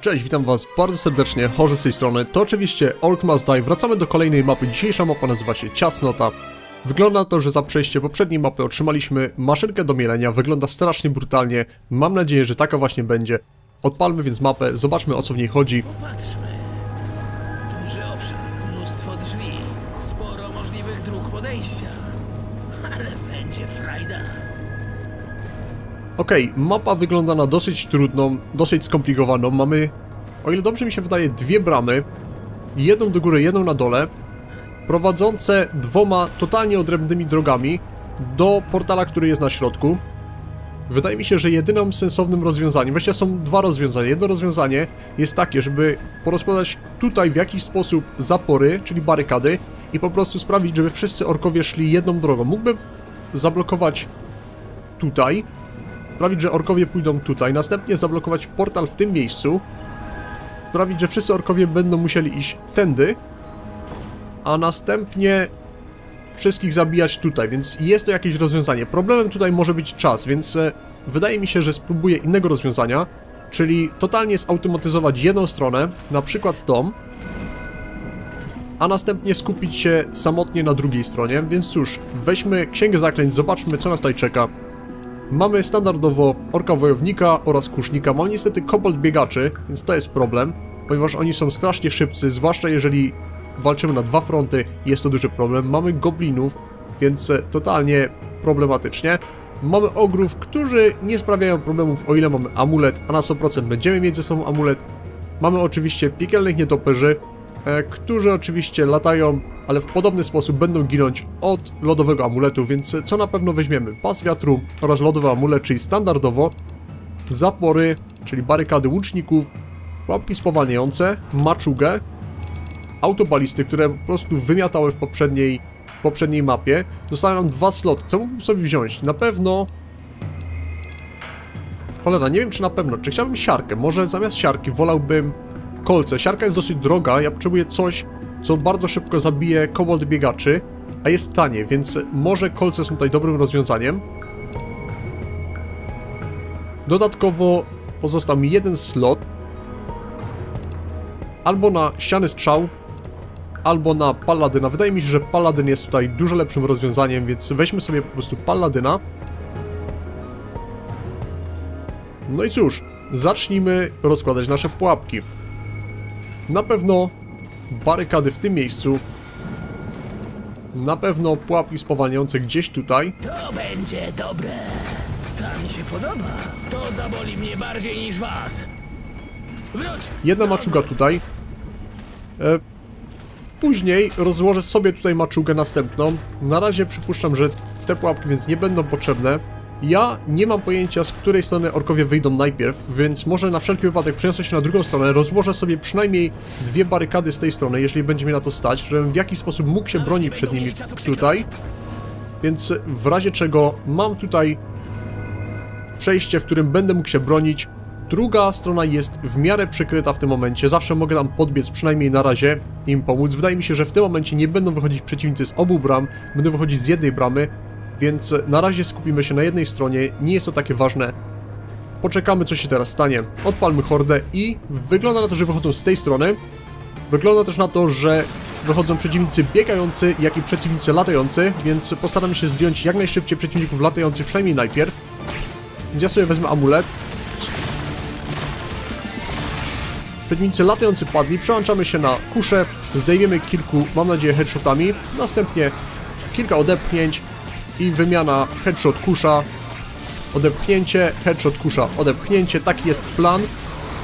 Cześć, witam was bardzo serdecznie, Chorze z tej strony. To oczywiście Orc Must Die. Wracamy do kolejnej mapy. Dzisiejsza mapa nazywa się Ciasnota. Wygląda na to, że za przejście poprzedniej mapy otrzymaliśmy maszynkę do mielenia. Wygląda strasznie brutalnie. Mam nadzieję, że taka właśnie będzie. Odpalmy więc mapę, zobaczmy o co w niej chodzi. Popatrzmy. Okej, mapa wygląda na dosyć trudną, dosyć skomplikowaną. Mamy, o ile dobrze mi się wydaje, dwie bramy. Jedną do góry, jedną na dole. Prowadzące dwoma totalnie odrębnymi drogami do portala, który jest na środku. Wydaje mi się, że jedynym sensownym rozwiązaniem, właściwie są dwa rozwiązania. Jedno rozwiązanie jest takie, żeby porozkładać tutaj w jakiś sposób zapory, czyli barykady i po prostu sprawić, żeby wszyscy orkowie szli jedną drogą. Mógłbym zablokować tutaj, sprawić, że orkowie pójdą tutaj, następnie zablokować portal w tym miejscu, sprawić, że wszyscy orkowie będą musieli iść tędy, a następnie wszystkich zabijać tutaj, więc jest to jakieś rozwiązanie. Problemem tutaj może być czas, więc e, wydaje mi się, że spróbuję innego rozwiązania, czyli totalnie zautomatyzować jedną stronę, na przykład tą, a następnie skupić się samotnie na drugiej stronie, więc cóż, weźmy Księgę Zaklęć, zobaczmy co nas tutaj czeka. Mamy standardowo orka wojownika oraz kusznika. Mam niestety kobold biegaczy, więc to jest problem, ponieważ oni są strasznie szybcy, zwłaszcza jeżeli walczymy na dwa fronty, jest to duży problem. Mamy goblinów, więc e, totalnie problematycznie. Mamy ogrów, którzy nie sprawiają problemów, o ile mamy amulet, a na 100% będziemy mieć ze sobą amulet. Mamy oczywiście piekielnych nietoperzy, którzy oczywiście latają, ale w podobny sposób będą ginąć od lodowego amuletu, więc co na pewno weźmiemy? Pas wiatru oraz lodowy amulet, czyli standardowo zapory, czyli barykady łuczników, łapki spowalniające, maczugę, autobalisty, które po prostu wymiatały w poprzedniej, poprzedniej mapie. Zostały nam dwa sloty. Co mógłbym sobie wziąć? Na pewno... Cholera, nie wiem czy na pewno. Czy chciałbym siarkę? Może zamiast siarki wolałbym kolce. Siarka jest dosyć droga, ja potrzebuję coś, co bardzo szybko zabije kobold biegaczy, a jest tanie, więc może kolce są tutaj dobrym rozwiązaniem. Dodatkowo pozostał mi jeden slot. Albo na ściany strzał, albo na paladyna. Wydaje mi się, że paladyn jest tutaj dużo lepszym rozwiązaniem, więc weźmy sobie po prostu paladyna. No i cóż, zacznijmy rozkładać nasze pułapki. Na pewno barykady w tym miejscu. Na pewno pułapki spowalniające gdzieś tutaj. To będzie dobre. To mi się podoba. To zaboli mnie bardziej niż was. Wróć! Jedna maczuga tutaj. E, później rozłożę sobie tutaj maczugę następną. Na razie przypuszczam, że te pułapki więc nie będą potrzebne. Ja nie mam pojęcia, z której strony orkowie wyjdą najpierw, więc może na wszelki wypadek przeniosę się na drugą stronę, rozłożę sobie przynajmniej dwie barykady z tej strony, jeżeli będzie mi na to stać, żebym w jakiś sposób mógł się bronić przed nimi tutaj. Więc w razie czego mam tutaj przejście, w którym będę mógł się bronić. Druga strona jest w miarę przykryta w tym momencie. Zawsze mogę tam podbiec, przynajmniej na razie im pomóc. Wydaje mi się, że w tym momencie nie będą wychodzić przeciwnicy z obu bram, będą wychodzić z jednej bramy, więc na razie skupimy się na jednej stronie. Nie jest to takie ważne. Poczekamy, co się teraz stanie. Odpalmy hordę i wygląda na to, że wychodzą z tej strony. Wygląda też na to, że wychodzą przeciwnicy biegający, jak i przeciwnicy latający, więc postaram się zdjąć jak najszybciej przeciwników latających, przynajmniej najpierw. Więc ja sobie wezmę amulet. Przeciwnicy latający padli, przełączamy się na kuszę, zdejmiemy kilku, mam nadzieję, headshotami, następnie kilka odepchnięć i wymiana headshot kusza, odepchnięcie, headshot kusza, odepchnięcie, taki jest plan.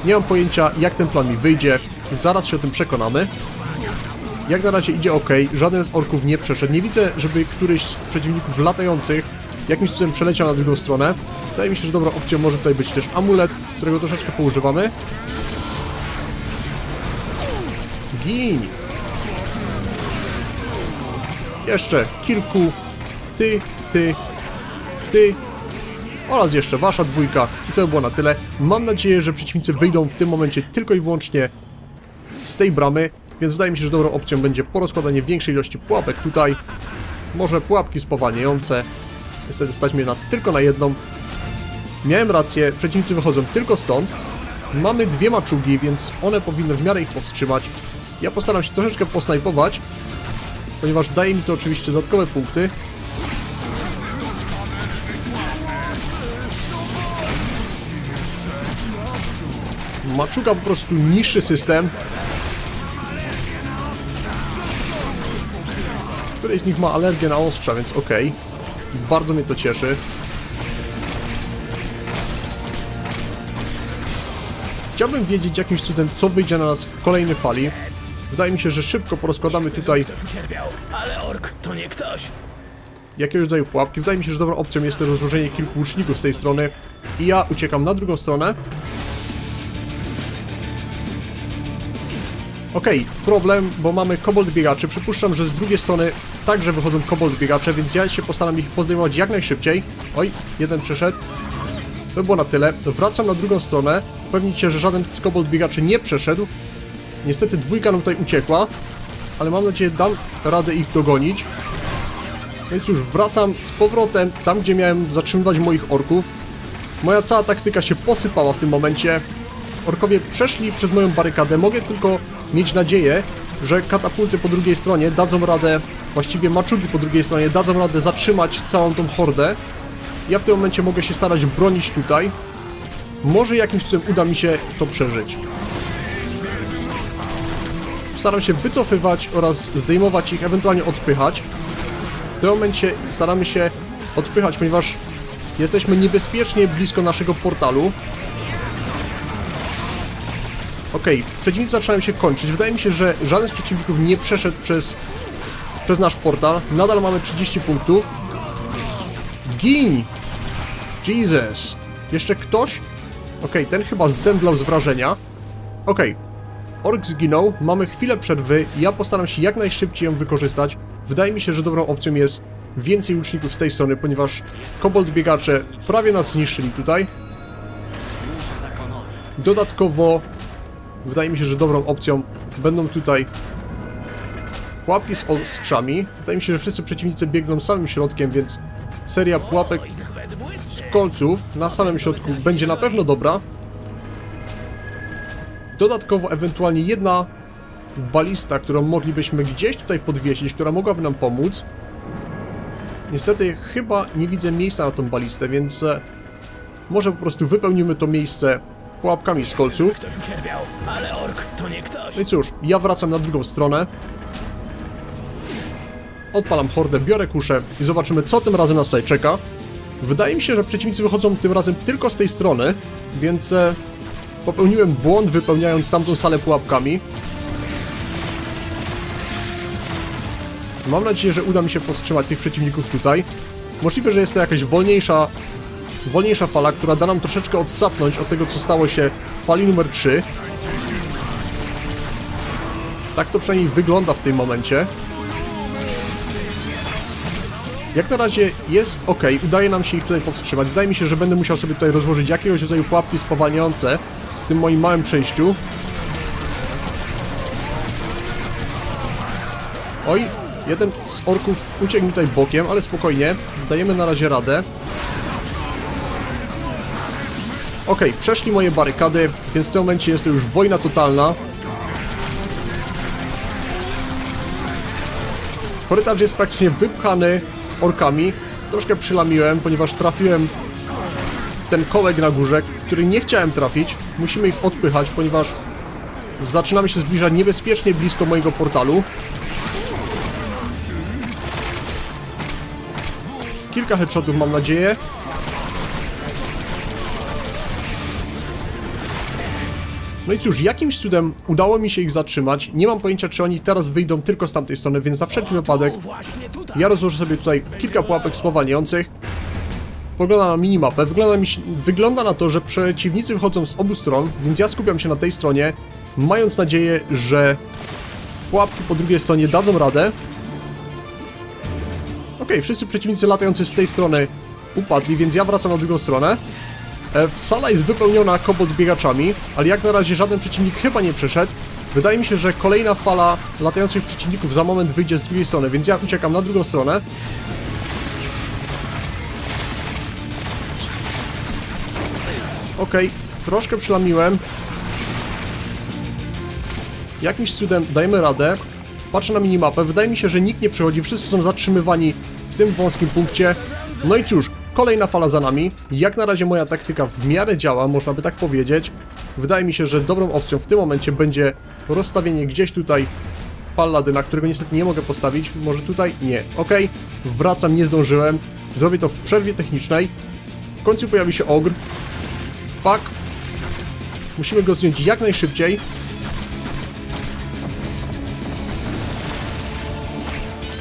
Nie mam pojęcia jak ten plan mi wyjdzie, zaraz się o tym przekonamy. Jak na razie idzie ok, żaden z orków nie przeszedł. Nie widzę, żeby któryś z przeciwników latających jakimś cudem przeleciał na drugą stronę. Wydaje mi się, że dobrą opcją może tutaj być też amulet, którego troszeczkę poużywamy. Gin! Jeszcze kilku. Ty, ty, ty. Oraz jeszcze wasza dwójka. I to by było na tyle. Mam nadzieję, że przeciwnicy wyjdą w tym momencie tylko i wyłącznie z tej bramy, więc wydaje mi się, że dobrą opcją będzie porozkładanie większej ilości pułapek tutaj. Może pułapki spowalniające. Niestety stać mnie na, tylko na jedną. Miałem rację, przeciwnicy wychodzą tylko stąd. Mamy dwie maczugi, więc one powinny w miarę ich powstrzymać. Ja postaram się troszeczkę posnajpować, ponieważ daje mi to oczywiście dodatkowe punkty. Maczuga po prostu niższy system. Któryś z nich ma alergię na ostrza, więc okej. Bardzo mnie to cieszy. Chciałbym wiedzieć jakimś cudem, co wyjdzie na nas w kolejnej fali. Wydaje mi się, że szybko porozkładamy tutaj ale ork to nie ktoś. jakiegoś rodzaju pułapki. Wydaje mi się, że dobrą opcją jest też rozłożenie kilku łuczników z tej strony. I ja uciekam na drugą stronę. Okej, problem, bo mamy kobold biegaczy. Przypuszczam, że z drugiej strony także wychodzą kobold biegacze, więc ja się postaram ich pozdejmować jak najszybciej. Oj, jeden przeszedł. To by było na tyle. Wracam na drugą stronę. Upewnić się, że żaden z kobold biegaczy nie przeszedł. Niestety dwójka nam tutaj uciekła, ale mam nadzieję, dam radę ich dogonić. Więc już wracam z powrotem tam, gdzie miałem zatrzymywać moich orków. Moja cała taktyka się posypała w tym momencie. Orkowie przeszli przez moją barykadę. Mogę tylko mieć nadzieję, że katapulty po drugiej stronie dadzą radę, właściwie maczugi po drugiej stronie dadzą radę zatrzymać całą tą hordę. Ja w tym momencie mogę się starać bronić tutaj. Może jakimś cudem uda mi się to przeżyć. Staram się wycofywać oraz zdejmować ich, ewentualnie odpychać. W tym momencie staramy się odpychać, ponieważ jesteśmy niebezpiecznie blisko naszego portalu. Okej, przeciwnicy zaczynają się kończyć. Wydaje mi się, że żaden z przeciwników nie przeszedł przez, przez nasz portal. Nadal mamy 30 punktów. Gin! Jesus! Jeszcze ktoś? Okej, ten chyba zemdlał z wrażenia. Okej, Ork zginął, mamy chwilę przerwy ja postaram się jak najszybciej ją wykorzystać. Wydaje mi się, że dobrą opcją jest więcej łuczników z tej strony, ponieważ kobold biegacze prawie nas zniszczyli tutaj. Dodatkowo wydaje mi się, że dobrą opcją będą tutaj pułapki z ostrzami. Wydaje mi się, że wszyscy przeciwnicy biegną samym środkiem, więc seria pułapek z kolców na samym środku będzie na pewno dobra. Dodatkowo ewentualnie jedna balista, którą moglibyśmy gdzieś tutaj podwiesić, która mogłaby nam pomóc. Niestety chyba nie widzę miejsca na tą balistę, więc e, może po prostu wypełnimy to miejsce pułapkami z kolców. No i cóż, ja wracam na drugą stronę. Odpalam hordę, biorę kuszę i zobaczymy, co tym razem nas tutaj czeka. Wydaje mi się, że przeciwnicy wychodzą tym razem tylko z tej strony, więc e, popełniłem błąd wypełniając tamtą salę pułapkami. Mam nadzieję, że uda mi się powstrzymać tych przeciwników tutaj. Możliwe, że jest to jakaś wolniejsza, wolniejsza fala, która da nam troszeczkę odsapnąć od tego, co stało się w fali numer 3. Tak to przynajmniej wygląda w tym momencie. Jak na razie jest ok, udaje nam się ich tutaj powstrzymać. Wydaje mi się, że będę musiał sobie tutaj rozłożyć jakiegoś rodzaju pułapki spowalniające w tym moim małym przejściu. Oj, jeden z orków uciekł tutaj bokiem, ale spokojnie, dajemy na razie radę. Okej, przeszli moje barykady, więc w tym momencie jest to już wojna totalna. Korytarz jest praktycznie wypchany orkami. Troszkę przylamiłem, ponieważ trafiłem ten kołek na górze, który nie chciałem trafić. Musimy ich odpychać, ponieważ zaczynamy się zbliżać niebezpiecznie blisko mojego portalu. Kilka headshotów mam nadzieję. No i cóż, jakimś cudem udało mi się ich zatrzymać. Nie mam pojęcia, czy oni teraz wyjdą tylko z tamtej strony, więc na wszelki wypadek ja rozłożę sobie tutaj kilka pułapek spowalniających. Poglądam na minimapę. Wygląda, mi się, wygląda na to, że przeciwnicy wychodzą z obu stron, więc ja skupiam się na tej stronie, mając nadzieję, że pułapki po drugiej stronie dadzą radę. Okej, wszyscy przeciwnicy latający z tej strony upadli, więc ja wracam na drugą stronę. E, Sala jest wypełniona kobold biegaczami, ale jak na razie żaden przeciwnik chyba nie przeszedł. Wydaje mi się, że kolejna fala latających przeciwników za moment wyjdzie z drugiej strony, więc ja uciekam na drugą stronę. Okej, troszkę przylamiłem. Jakimś cudem dajemy radę. Patrzę na minimapę, wydaje mi się, że nikt nie przychodzi, wszyscy są zatrzymywani w tym wąskim punkcie. No i cóż, kolejna fala za nami. Jak na razie moja taktyka w miarę działa, można by tak powiedzieć. Wydaje mi się, że dobrą opcją w tym momencie będzie rozstawienie gdzieś tutaj palladyna, którego niestety nie mogę postawić. Może tutaj? Nie. Ok, wracam, nie zdążyłem. Zrobię to w przerwie technicznej. W końcu pojawi się ogr. Fuck. Musimy go zdjąć jak najszybciej.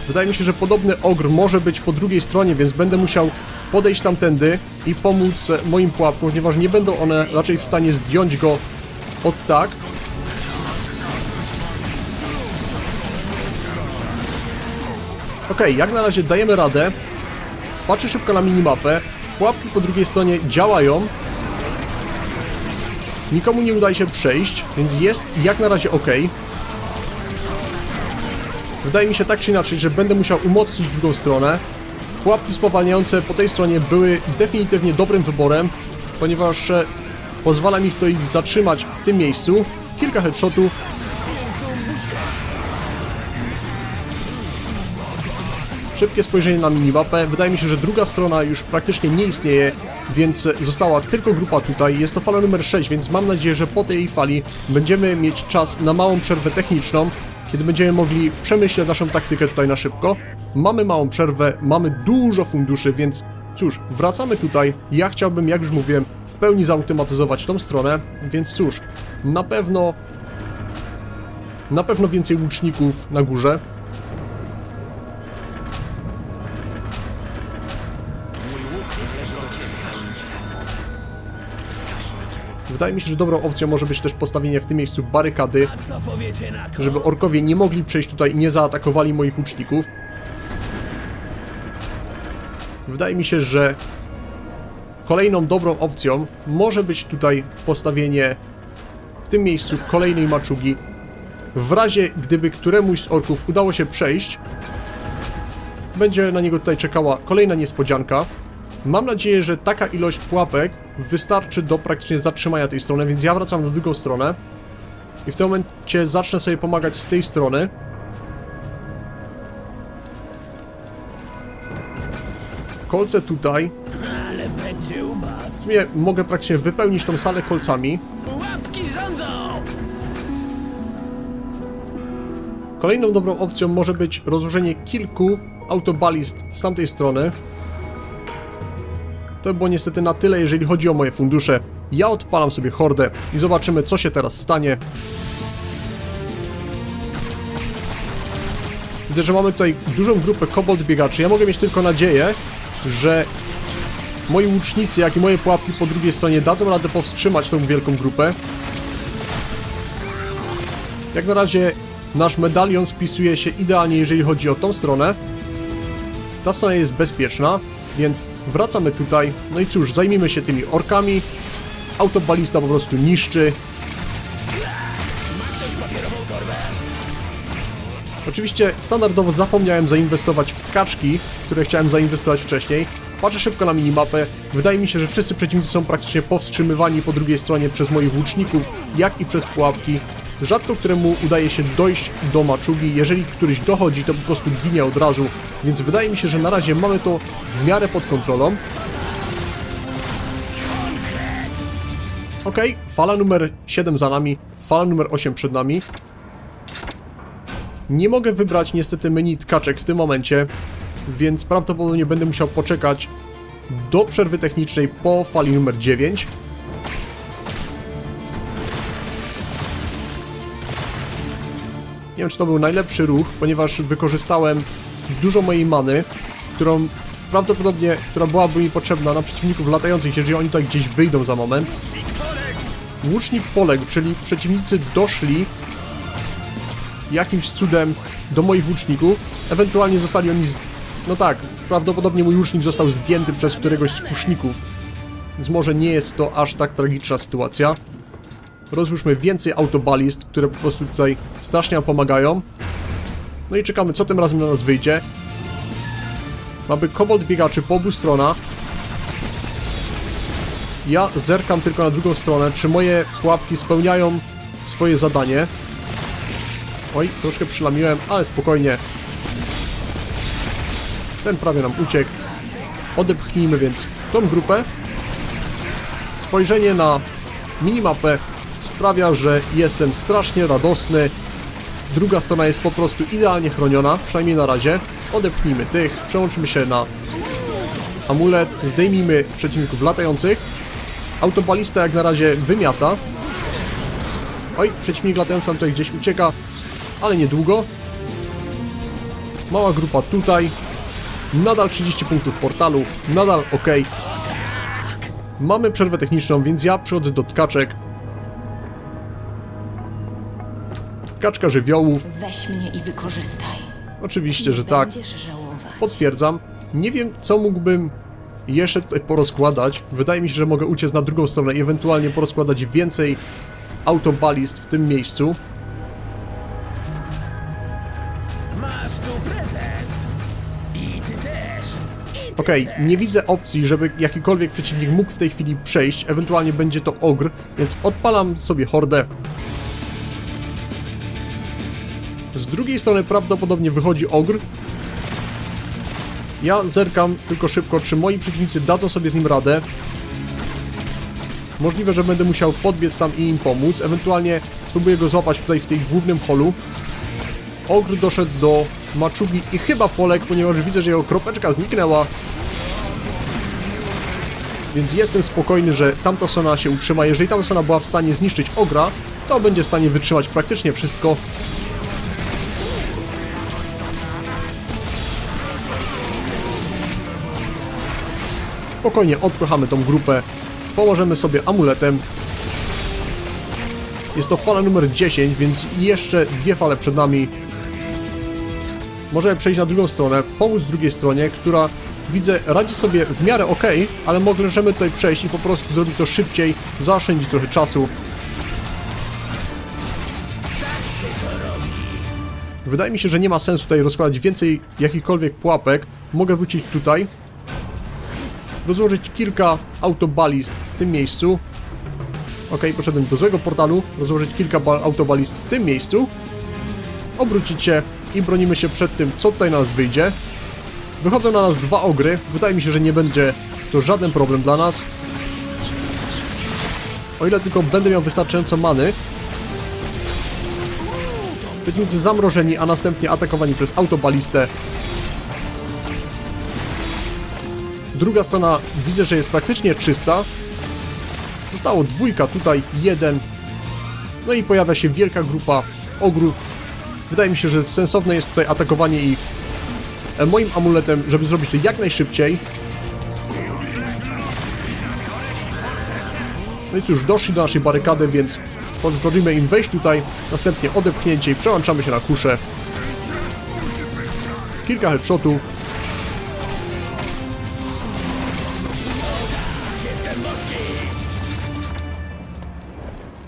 Wydaje mi się, że podobny ogr może być po drugiej stronie, więc będę musiał podejść tamtędy i pomóc moim pułapkom, ponieważ nie będą one raczej w stanie zdjąć go od tak. Okej, jak na razie dajemy radę. Patrzę szybko na minimapę. Pułapki po drugiej stronie działają. Nikomu nie udaje się przejść, więc jest jak na razie ok. Wydaje mi się tak czy inaczej, że będę musiał umocnić drugą stronę. Pułapki spowalniające po tej stronie były definitywnie dobrym wyborem, ponieważ e, pozwala mi to ich zatrzymać w tym miejscu. Kilka headshotów. Szybkie spojrzenie na minimapę. Wydaje mi się, że druga strona już praktycznie nie istnieje, więc została tylko grupa tutaj. Jest to fala numer 6, więc mam nadzieję, że po tej fali będziemy mieć czas na małą przerwę techniczną, kiedy będziemy mogli przemyśleć naszą taktykę tutaj na szybko. Mamy małą przerwę, mamy dużo funduszy, więc cóż, wracamy tutaj. Ja chciałbym, jak już mówiłem, w pełni zautomatyzować tą stronę, więc cóż, na pewno... Na pewno więcej łuczników na górze. Wydaje mi się, że dobrą opcją może być też postawienie w tym miejscu barykady, żeby orkowie nie mogli przejść tutaj i nie zaatakowali moich łuczników. Wydaje mi się, że kolejną dobrą opcją może być tutaj postawienie w tym miejscu kolejnej maczugi. W razie gdyby któremuś z orków udało się przejść, będzie na niego tutaj czekała kolejna niespodzianka. Mam nadzieję, że taka ilość pułapek wystarczy do praktycznie zatrzymania tej strony, więc ja wracam na drugą stronę. I w tym momencie zacznę sobie pomagać z tej strony. Kolce tutaj. W sumie mogę praktycznie wypełnić tą salę kolcami. Kolejną dobrą opcją może być rozłożenie kilku autobalist z tamtej strony. To było niestety na tyle, jeżeli chodzi o moje fundusze. Ja odpalam sobie hordę i zobaczymy, co się teraz stanie. Widzę, że mamy tutaj dużą grupę kobold biegaczy. Ja mogę mieć tylko nadzieję, że moi łucznicy, jak i moje pułapki po drugiej stronie dadzą radę powstrzymać tą wielką grupę. Jak na razie nasz medalion spisuje się idealnie, jeżeli chodzi o tą stronę. Ta strona jest bezpieczna, więc wracamy tutaj. No i cóż, zajmijmy się tymi orkami. Autobalista po prostu niszczy. Oczywiście standardowo zapomniałem zainwestować w tkaczki, które chciałem zainwestować wcześniej. Patrzę szybko na minimapę. Wydaje mi się, że wszyscy przeciwnicy są praktycznie powstrzymywani po drugiej stronie przez moich łuczników, jak i przez pułapki. Rzadko któremu udaje się dojść do maczugi. Jeżeli któryś dochodzi, to po prostu ginie od razu. Więc wydaje mi się, że na razie mamy to w miarę pod kontrolą. Okej, fala numer 7 za nami, fala numer 8 przed nami. Nie mogę wybrać niestety menu tkaczek w tym momencie, więc prawdopodobnie będę musiał poczekać do przerwy technicznej po fali numer 9. Nie wiem, czy to był najlepszy ruch, ponieważ wykorzystałem dużo mojej many, którą prawdopodobnie, która byłaby mi potrzebna na przeciwników latających, jeżeli oni tutaj gdzieś wyjdą za moment. Łucznik poległ, czyli przeciwnicy doszli jakimś cudem do moich łuczników. Ewentualnie zostali oni z... No tak, prawdopodobnie mój łucznik został zdjęty przez któregoś z kuszników. Więc może nie jest to aż tak tragiczna sytuacja. Rozłóżmy więcej autobalist, które po prostu tutaj strasznie nam pomagają. No i czekamy, co tym razem na nas wyjdzie. Mamy kobold biegaczy po obu stronach. Ja zerkam tylko na drugą stronę, czy moje pułapki spełniają swoje zadanie. Oj, troszkę przylamiłem, ale spokojnie. Ten prawie nam uciekł. Odepchnijmy więc tą grupę. Spojrzenie na minimapę sprawia, że jestem strasznie radosny. Druga strona jest po prostu idealnie chroniona, przynajmniej na razie. Odepchnijmy tych, przełączymy się na amulet, zdejmijmy przeciwników latających. Autobalista jak na razie wymiata. Oj, przeciwnik latający nam tutaj gdzieś ucieka, ale niedługo. Mała grupa tutaj. Nadal 30 punktów portalu, nadal ok. Mamy przerwę techniczną, więc ja przychodzę do tkaczek. Tkaczka żywiołów. Weź mnie i wykorzystaj. Oczywiście, że tak. Potwierdzam. Nie wiem, co mógłbym jeszcze tutaj porozkładać. Wydaje mi się, że mogę uciec na drugą stronę i ewentualnie porozkładać więcej autobalist w tym miejscu. Okej, nie widzę opcji, żeby jakikolwiek przeciwnik mógł w tej chwili przejść. Ewentualnie będzie to ogr, więc odpalam sobie hordę. Z drugiej strony prawdopodobnie wychodzi ogr. Ja zerkam tylko szybko, czy moi przeciwnicy dadzą sobie z nim radę. Możliwe, że będę musiał podbiec tam i im pomóc. Ewentualnie spróbuję go złapać tutaj w tej głównym holu. Ogr doszedł do maczugi i chyba poległ, ponieważ widzę, że jego kropeczka zniknęła. Więc jestem spokojny, że tamta strona się utrzyma. Jeżeli tamta strona była w stanie zniszczyć ogra, to będzie w stanie wytrzymać praktycznie wszystko. Spokojnie odpychamy tą grupę. Pomożemy sobie amuletem. Jest to fala numer 10, więc jeszcze dwie fale przed nami. Możemy przejść na drugą stronę, pomóc drugiej stronie, która widzę radzi sobie w miarę ok, ale możemy tutaj przejść i po prostu zrobić to szybciej, zaoszczędzić trochę czasu. Wydaje mi się, że nie ma sensu tutaj rozkładać więcej jakichkolwiek pułapek. Mogę wrócić tutaj, rozłożyć kilka autobalist w tym miejscu. Ok, poszedłem do złego portalu, rozłożyć kilka ba- autobalist w tym miejscu, obrócić się i bronimy się przed tym, co tutaj na nas wyjdzie. Wychodzą na nas dwa ogry, wydaje mi się, że nie będzie to żaden problem dla nas. O ile tylko będę miał wystarczająco many. Przeciwnicy zamrożeni, a następnie atakowani przez autobalistę. Druga strona widzę, że jest praktycznie czysta. Zostało dwójka, tutaj jeden. No i pojawia się wielka grupa ogrów. Wydaje mi się, że sensowne jest tutaj atakowanie ich e, moim amuletem, żeby zrobić to jak najszybciej. No i cóż, doszli do naszej barykady, więc pozwolimy im wejść tutaj, następnie odepchnięcie i przełączamy się na kuszę. Kilka headshotów.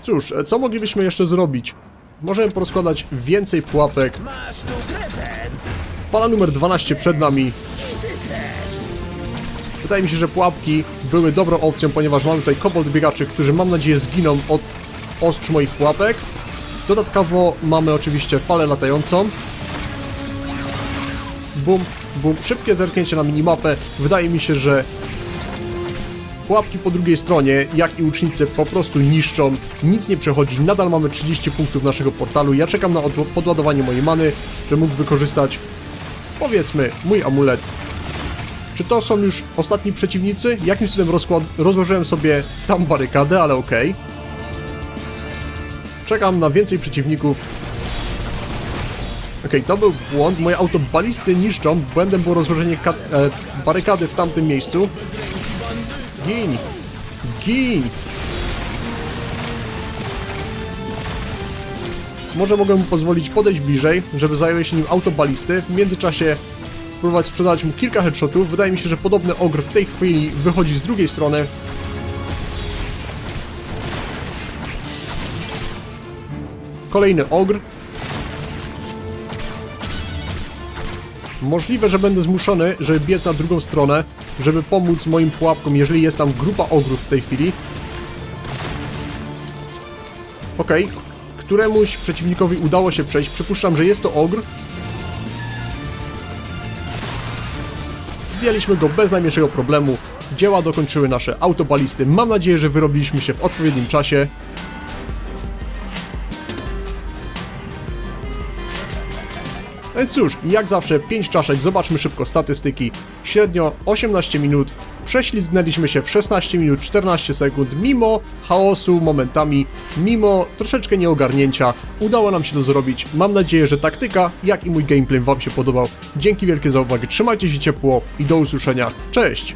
Cóż, co moglibyśmy jeszcze zrobić? Możemy porozkładać więcej pułapek. Fala numer 12 przed nami. Wydaje mi się, że pułapki były dobrą opcją, ponieważ mamy tutaj kobold biegaczy, którzy mam nadzieję zginą od ostrz moich pułapek. Dodatkowo mamy oczywiście falę latającą. Bum, bum. Szybkie zerknięcie na minimapę. Wydaje mi się, że pułapki po drugiej stronie, jak i łucznicy po prostu niszczą. Nic nie przechodzi. Nadal mamy 30 punktów naszego portalu. Ja czekam na podładowanie mojej many, żeby mógł wykorzystać powiedzmy mój amulet. Czy to są już ostatni przeciwnicy? Jakimś cudem rozłożyłem sobie tam barykadę, ale okej. Czekam na więcej przeciwników. Okej, to był błąd. Moje autobalisty niszczą. Błędem było rozłożenie e, barykady w tamtym miejscu. Gin! Gin! Może mogę mu pozwolić podejść bliżej, żeby zajął się nim autobalisty. W międzyczasie próbować sprzedawać mu kilka headshotów. Wydaje mi się, że podobny ogr w tej chwili wychodzi z drugiej strony. Kolejny ogr. Możliwe, że będę zmuszony, żeby biec na drugą stronę. Żeby pomóc moim pułapkom, jeżeli jest tam grupa ogrów w tej chwili. Okej, któremuś przeciwnikowi udało się przejść. Przypuszczam, że jest to ogr. Zdjęliśmy go bez najmniejszego problemu. Dzieła dokończyły nasze autobalisty. Mam nadzieję, że wyrobiliśmy się w odpowiednim czasie. No cóż, jak zawsze 5 czaszek, zobaczmy szybko statystyki. Średnio 18 minut, prześlizgnęliśmy się w 16 minut 14 sekund, mimo chaosu momentami, mimo troszeczkę nieogarnięcia, udało nam się to zrobić. Mam nadzieję, że taktyka, jak i mój gameplay Wam się podobał. Dzięki wielkie za uwagę, trzymajcie się ciepło i do usłyszenia. Cześć!